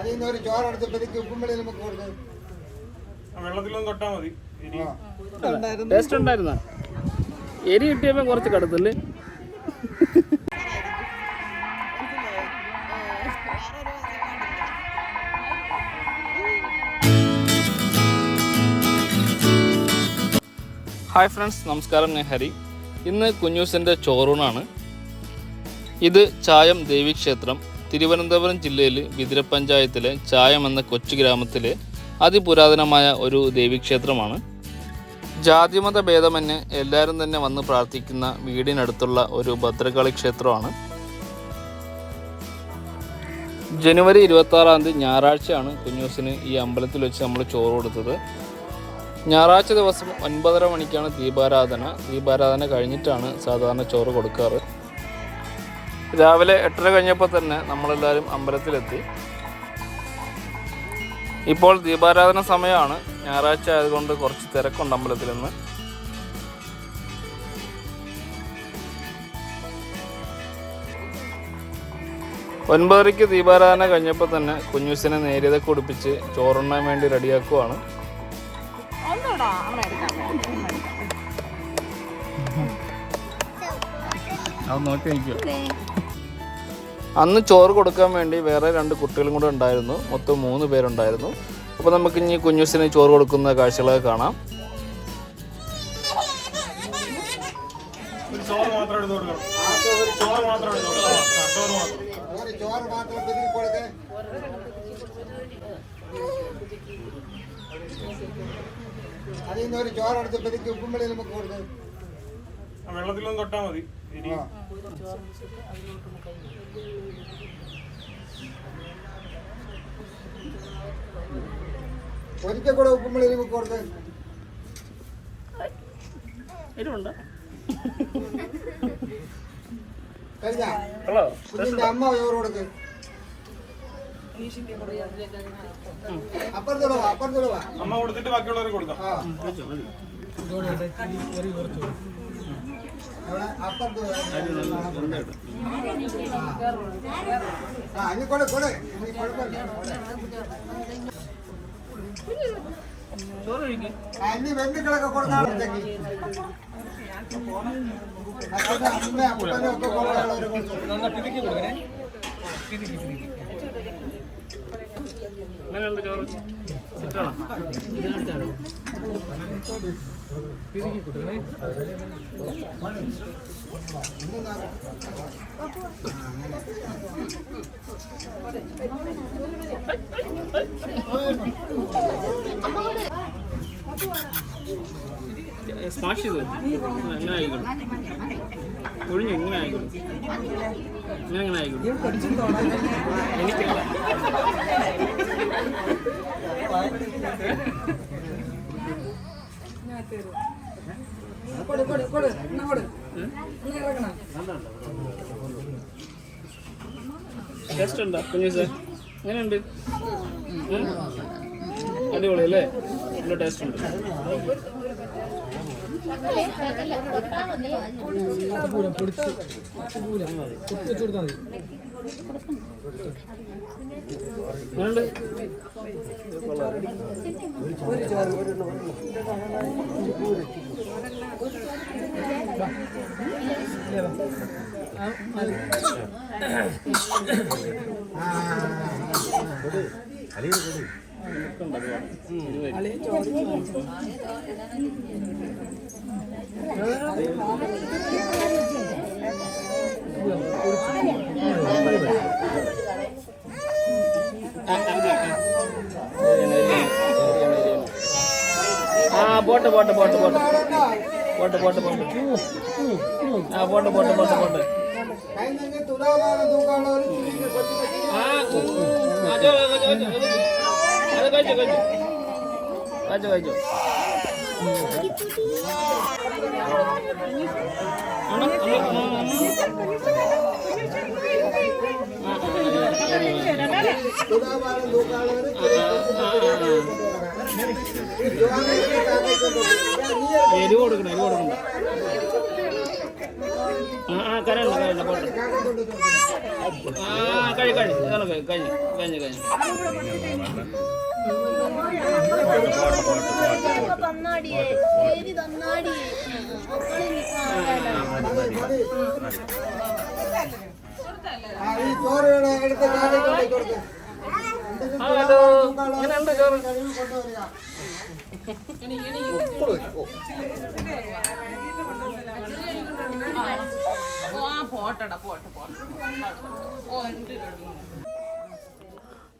അതിൽ നിന്ന് ഒരു ചോറെടുത്ത് പെരുക്കി ഉപ്പും വെളിയിൽ നമുക്ക് കൊടുത്ത് ആ വെള്ളത്തിലൊന്ന് തൊട്ടാ മതി. ടേസ്റ്റ് ഉണ്ടായിരുന്ന? എരി കിട്ടിയപ്പോ കുറച്ച് കടുത്തല്ലേ? ഹായ് ഫ്രണ്ട്സ് നമസ്കാരം. ഞാൻ ഹരി. ഇന്ന് കുഞ്ഞൂസിന്റെ ചോറൂണാണ്. ഇത് ചായം ദേവീക്ഷേത്രം തിരുവനന്തപുരം ജില്ലയിൽ വിതിര പഞ്ചായത്തിലെ ചായം എന്ന കൊച്ചു ഗ്രാമത്തിലെ അതിപുരാതനമായ ഒരു ദേവീക്ഷേത്രമാണ്. ജാതിമത ഭേദമന്യേ എല്ലാവരും തന്നെ വന്ന് പ്രാർത്ഥിക്കുന്ന വീടിനടുത്തുള്ള ഒരു ഭദ്രകാളി ക്ഷേത്രമാണ്. ജനുവരി ഇരുപത്തി ആറാം തീയതി ഞായറാഴ്ചയാണ് കുഞ്ഞൂസിന് ഈ അമ്പലത്തിൽ വെച്ച് നമ്മൾ ചോറ് കൊടുത്തത്. ഞായറാഴ്ച ദിവസം ഒൻപതര മണിക്കാണ് ദീപാരാധന. ദീപാരാധന കഴിഞ്ഞിട്ടാണ് സാധാരണ ചോറ് കൊടുക്കാറ്. രാവിലെ എട്ടര കഴിഞ്ഞപ്പോൾ തന്നെ നമ്മളെല്ലാവരും അമ്പലത്തിലെത്തി. ഇപ്പോൾ ദീപാരാധന സമയമാണ്. ഞായറാഴ്ച ആയതുകൊണ്ട് കുറച്ച് തിരക്കുണ്ട് അമ്പലത്തിൽ നിന്ന് ഒൻപതരയ്ക്ക് ദീപാരാധന കഴിഞ്ഞപ്പോൾ തന്നെ കുഞ്ഞൂസിനെ നേരിയതൊക്കെ കുടിപ്പിച്ച് ചോറുണ്ണാൻ വേണ്ടി റെഡിയാക്കുവാണ്. അത് നോക്കി അന്ന് ചോറ് കൊടുക്കാൻ വേണ്ടി വേറെ രണ്ട് കുട്ടികളും കൂടെ ഉണ്ടായിരുന്നു. മൊത്തം മൂന്ന് പേരുണ്ടായിരുന്നു. അപ്പോൾ നമുക്ക് ഇനി കുഞ്ഞൂസിന് ചോറ് കൊടുക്കുന്ന കാഴ്ചകളൊക്കെ കാണാം. ഒരു ചോറ് മാത്രം എടുത്ത് കൊടുക്കണം. ചോറ് മാത്രം എടുത്ത് കൊടുക്കണം. ആ, ചോറ് മാത്രം ഒരു ചോറ് മാത്രം. പെരുക്കി കൊടുത്ത് അതിൽ നിന്ന് ഒരു ചോറെടുത്ത് പെരുക്കി ഉപ്പും വെളിയിൽ നമുക്ക് ആ വെള്ളത്തിലൊന്ന് തൊട്ടാ മതി. ഒരിക്കൽ കൂടെ ഉപ്പും വെളിയിൽ നമുക്ക് കൊടുത്ത്. എരിവുണ്ട്? അമ്മ ചോറ് വാ അമ്മ കൊടുത്തിട്ട് ബാക്കിയുള്ളവർക്ക് കൊടുക്കാം. ഇനി ബന്ധുക്കളൊക്കെ കൊടുക്കാറുണ്ടെങ്കിൽ അമ്മയും അപ്പനും ഒക്കെ കൊടുക്കാനുള്ളവര് കൊടുത്തു. അങ്ങനെയുണ്ട് ചോറ്? ഇഷ്ടമാണോ? സ്മാഷ് ചെയ്ത് എങ്ങനെ ആയിക്കോളും ഒഴിഞ്ഞു എങ്ങനെ ആയിക്കോളും ഇങ്ങനെ എങ്ങനെ ആയിക്കോളും എനിക്കല്ല ടേസ്റ്റ് ഉണ്ടോ കുഞ്ഞു സാർ എങ്ങനെയുണ്ട്? അടിപൊളി അല്ലേ? നല്ല ടേസ്റ്റ് ഉണ്ട് എങ്ങനെയുണ്ട് പോട്ടെ പോട്ടെ പോട്ടെ ആ പോട്ടെ പോട്ടെ പോട്ടെ പോട്ടെ കഴിഞ്ഞെങ്കിൽ തുലാഭാരം തൂക്കാനുള്ളവര് തിരിഞ്ഞ് കൊച്ചു കൊച്ചു ആ ആ, ചോ, ചോ, ആ, ആ, ആ, ആ. എരിവ് കൊടുക്കണം എരിവ് കൊടുക്കണം. ആ കരണ്ട കരണ്ട പോട്ടെ. ആ കഴി കഴി ഇതാണ് കഴി കഴിഞ്ഞു കഴിഞ്ഞു കഴിഞ്ഞു. തന്നാടിയേ? തന്നാടിയേ ഹലോ. ചോറ്.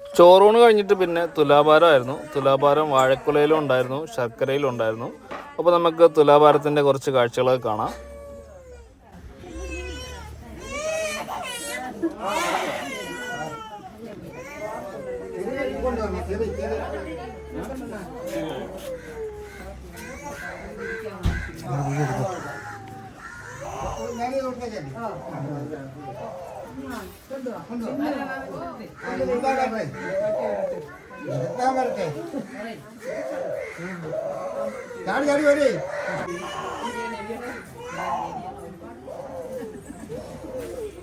ചോറൂണ് കഴിഞ്ഞിട്ട് പിന്നെ തുലാഭാരമായിരുന്നു. തുലാഭാരം വാഴക്കുലയിലും ഉണ്ടായിരുന്നു ശർക്കരയിലും ഉണ്ടായിരുന്നു. അപ്പോൾ നമുക്ക് തുലാഭാരത്തിന്റെ കുറച്ച് കാഴ്ചകളൊക്കെ കാണാം ചെറി കഴുകി കൊണ്ടുവരണം. Cherry, cherry. ഞാനിത് കൊടുത്തേക്കാം. കൊണ്ടുവാ. ആ, ഇതാ കണ്ടേ. ഇതാ വരട്ടെ. ചാടി ചാടി വരേ ആ, അങ്ങനെ ഇതോ, ഇത് പിടിച്ചിരുത്ത്. ആ, ഇങ്ങനെ, ഞാൻ കയറിന്റെ പിടി കൊണ്ട് താഴോട്ട്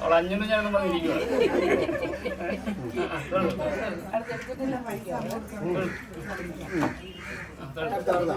അവൾ അഞ്ഞൂറ് ഞാൻ പറഞ്ഞിരിക്കുകയാണ് അടുത്തവിടുന്ന്.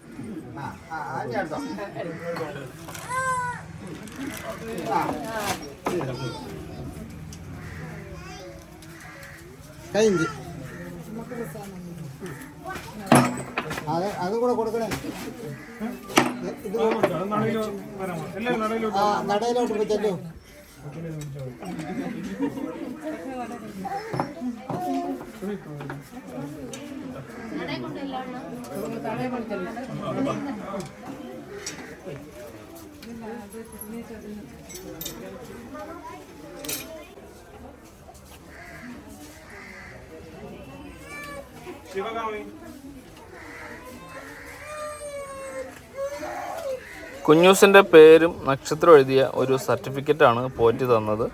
കഴിഞ്ഞ്. അത് അത് കൂടെ കൊടുക്കണേ. ഇത് നടയിലോട്ട് പോയി ചെല്ലു. ಶಿವಗಾಮಿ കുഞ്ഞൂസിന്റെ പേരും നക്ഷത്രം എഴുതിയ ഒരു സർട്ടിഫിക്കറ്റാണ് പോറ്റി തന്നത്.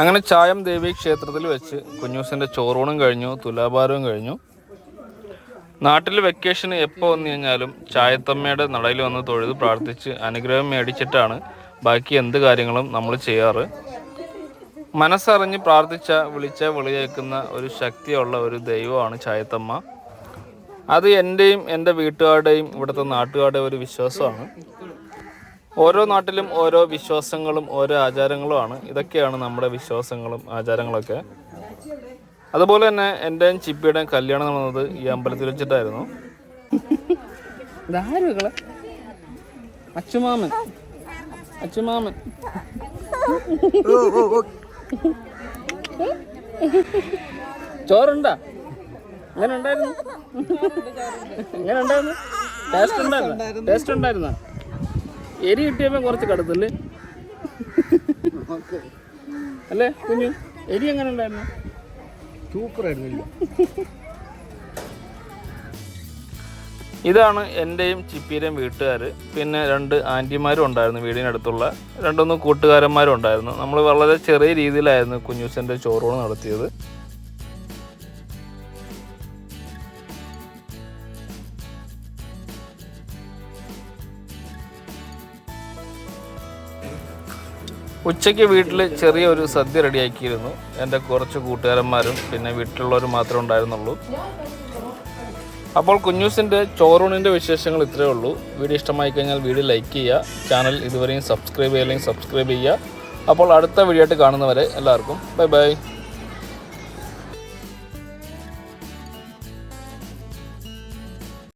അങ്ങനെ ചായം ദേവി ക്ഷേത്രത്തിൽ വെച്ച് കുഞ്ഞൂസിന്റെ ചോറൂണും കഴിഞ്ഞു തുലാഭാരവും കഴിഞ്ഞു. നാട്ടിൽ വെക്കേഷന് എപ്പോൾ വന്നു കഴിഞ്ഞാലും ചായത്തമ്മയുടെ നടയിൽ വന്ന് തൊഴുത് പ്രാർത്ഥിച്ച് അനുഗ്രഹം മേടിച്ചിട്ടാണ് ബാക്കി എന്ത് കാര്യങ്ങളും നമ്മൾ ചെയ്യാറ്. മനസ്സറിഞ്ഞ് പ്രാർത്ഥിച്ച വിളിച്ച വിളിയേക്കുന്ന ഒരു ശക്തിയുള്ള ഒരു ദൈവമാണ് ചായത്തമ്മ. അത് എന്റെയും എന്റെ വീട്ടുകാരുടെയും ഇവിടുത്തെ നാട്ടുകാരുടെയും ഒരു വിശ്വാസമാണ്. ഓരോ നാട്ടിലും ഓരോ വിശ്വാസങ്ങളും ഓരോ ആചാരങ്ങളുമാണ്. ഇതൊക്കെയാണ് നമ്മുടെ വിശ്വാസങ്ങളും ആചാരങ്ങളൊക്കെ. അതുപോലെ തന്നെ എന്റെയും ചിപ്പിയുടെയും കല്യാണം നടന്നത് ഈ അമ്പലത്തിൽ വെച്ചിട്ടായിരുന്നു. അച്ചുമാമൻ അച്ചുമാമൻ ചോറുണ്ടാ? അങ്ങനെ ഉണ്ടായിരുന്നു? എങ്ങനെ ഉണ്ടായിരുന്നു? ടേസ്റ്റ് ഉണ്ടായിരുന്നു? ടേസ്റ്റ് ഉണ്ടായിരുന്ന? എരി കിട്ടിയപ്പോ കുറച്ച് കടുത്തല്ലേ? അല്ലേ കുഞ്ഞു? എരി എങ്ങനെ ഉണ്ടായിരുന്നു? സൂപ്പറായിരുന്നു ഇതാണ് എന്റെയും ചിപ്പിയുടെയും വീട്ടുകാർ പിന്നെ രണ്ട് ആന്റിമാരും ഉണ്ടായിരുന്നു വീടിനടുത്തുള്ള. രണ്ടൊന്ന് കൂട്ടുകാരന്മാരും ഉണ്ടായിരുന്നു. നമ്മൾ വളരെ ചെറിയ രീതിയിലായിരുന്നു കുഞ്ഞൂസിന്റെ ചോറൂണ് നടത്തിയത്. ഉച്ചയ്ക്ക് വീട്ടിൽ ചെറിയൊരു സദ്യ റെഡിയാക്കിയിരുന്നു. എന്റെ കുറച്ച് കൂട്ടുകാരന്മാരും പിന്നെ വീട്ടിലുള്ളവരും മാത്രമേ ഉണ്ടായിരുന്നുള്ളൂ. അപ്പോൾ കുഞ്ഞൂസിന്റെ ചോറൂണിന്റെ വിശേഷങ്ങൾ ഇത്രയേ ഉള്ളൂ. വീഡിയോ ഇഷ്ടമായി കഴിഞ്ഞാൽ വീഡിയോ ലൈക്ക് ചെയ്യുക ചാനൽ ഇതുവരെയും സബ്സ്ക്രൈബ് ചെയ്യില്ലെങ്കിൽ സബ്സ്ക്രൈബ് ചെയ്യുക. അപ്പോൾ അടുത്ത വീഡിയോ ആയിട്ട് കാണുന്നവരെ എല്ലാവർക്കും ബൈ ബൈ.